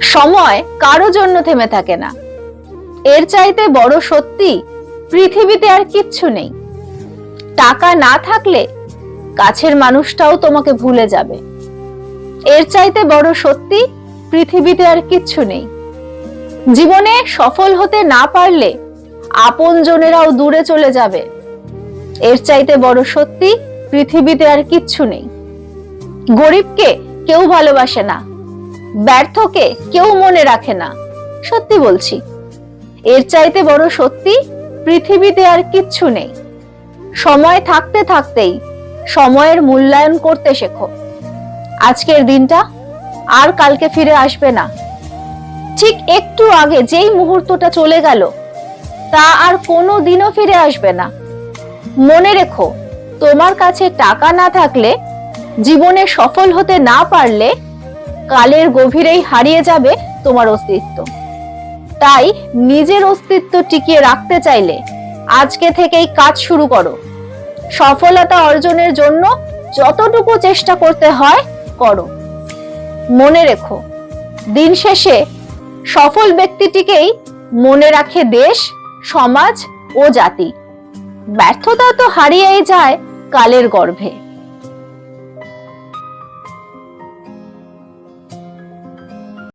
সময় কারও জন্য থেমে থাকে না। এর চাইতে বড় সত্যি, পৃথিবীতে আর কিচ্ছু নেই। টাকা না থাকলে কাছের মানুষটাও তোমাকে ভুলে যাবে। এর চাইতে বড় সত্যি, পৃথিবীতে আর কিচ্ছু নেই। জীবনে সফল হতে না পারলে আপন জনেরাও দূরে চলে যাবে। এর চাইতে বড় সত্যি, পৃথিবীতে আর কিচ্ছু নেই। গরিবকে কেউ ভালোবাসে না। ব্যর্থকে কেউ মনে রাখে না। সত্যি বলছি। এর চাইতে বড় সত্যি পৃথিবীতে আর কিচ্ছু নেই। সময় থাকতে থাকতেই সময়ের মূল্যায়ন করতে শেখো। আজকের দিনটা আর কালকে ফিরে আসবে না। ঠিক একটু আগে যেই মুহূর্তটা চলে গেল, তা আর কোনো দিনও ফিরে আসবে না। মনে রেখো, তোমার কাছে টাকা না থাকলে, জীবনে সফল হতে না পারলে কালের গভীরেই হারিয়ে যাবে তোমার অস্তিত্ব। তাই নিজের অস্তিত্ব টিকিয়ে রাখতে চাইলে আজকে থেকেই কাজ শুরু করো। সফলতা অর্জনের জন্য যতটুকু চেষ্টা করতে হয় করো। মনে রেখো, দিন শেষে সফল ব্যক্তিটিকেই মনে রাখে দেশ, সমাজ ও জাতি। ব্যর্থতা তো হারিয়েই যায় কালের গর্ভে।